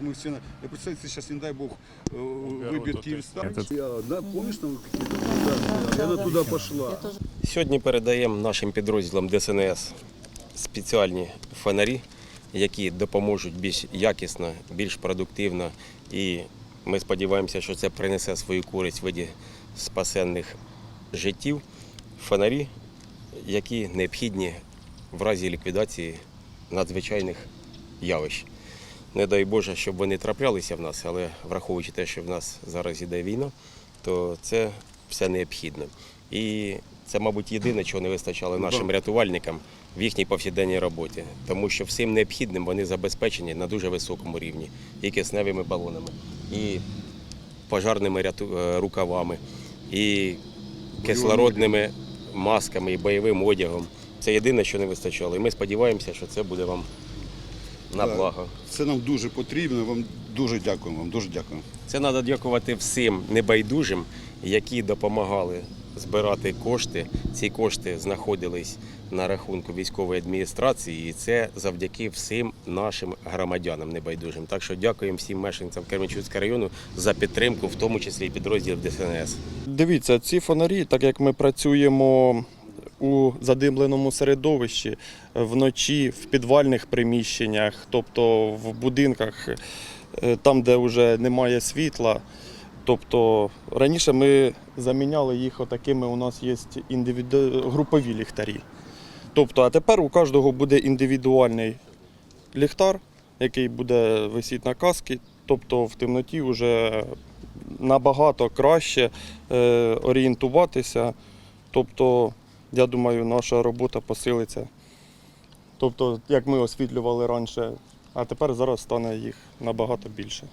мы все... на- Я представляю, если сейчас, не дай бог, э, выбьет Киевстар. Этот- Я, да, помнишь, там какие-то... Да, да, она туда пошла. Сьогодні передаємо нашим підрозділам ДСНС спеціальні фонарі, які допоможуть більш якісно, більш продуктивно. І ми сподіваємося, що це принесе свою користь в виді спасенних життів. Фонарі, які необхідні в разі ліквідації надзвичайних явищ. Не дай Боже, щоб вони траплялися в нас, але враховуючи те, що в нас зараз іде війна, то це все необхідно. І це, мабуть, єдине, чого не вистачало нашим рятувальникам в їхній повсякденній роботі, тому що всім необхідним вони забезпечені на дуже високому рівні і кисневими балонами, і пожарними ряту- е, рукавами, і кислородними масками, і бойовим одягом. Це єдине, що не вистачало. І ми сподіваємося, що це буде вам на Так. благо. Це нам дуже потрібно. Вам дуже дякуємо. Вам дуже дякуємо. Це треба дякувати всім небайдужим, які допомагали збирати кошти. Ці кошти знаходились на рахунку військової адміністрації, і це завдяки всім нашим громадянам небайдужим. Так що дякуємо всім мешканцям Кременчуцького району за підтримку, в тому числі і підрозділів ДСНС. Дивіться, ці фонарі, так як ми працюємо у задимленому середовищі, вночі, в підвальних приміщеннях, тобто в будинках, е, там, де вже немає світла. Тобто раніше ми заміняли їх отакими, у нас є індивіду... групові ліхтарі. Тобто, а тепер у кожного буде індивідуальний ліхтар, який буде висіти на каски. Тобто в темноті вже набагато краще е, орієнтуватися. Тобто, я думаю, наша робота посилиться. Тобто, як ми освітлювали раніше, а тепер зараз стане їх набагато більше.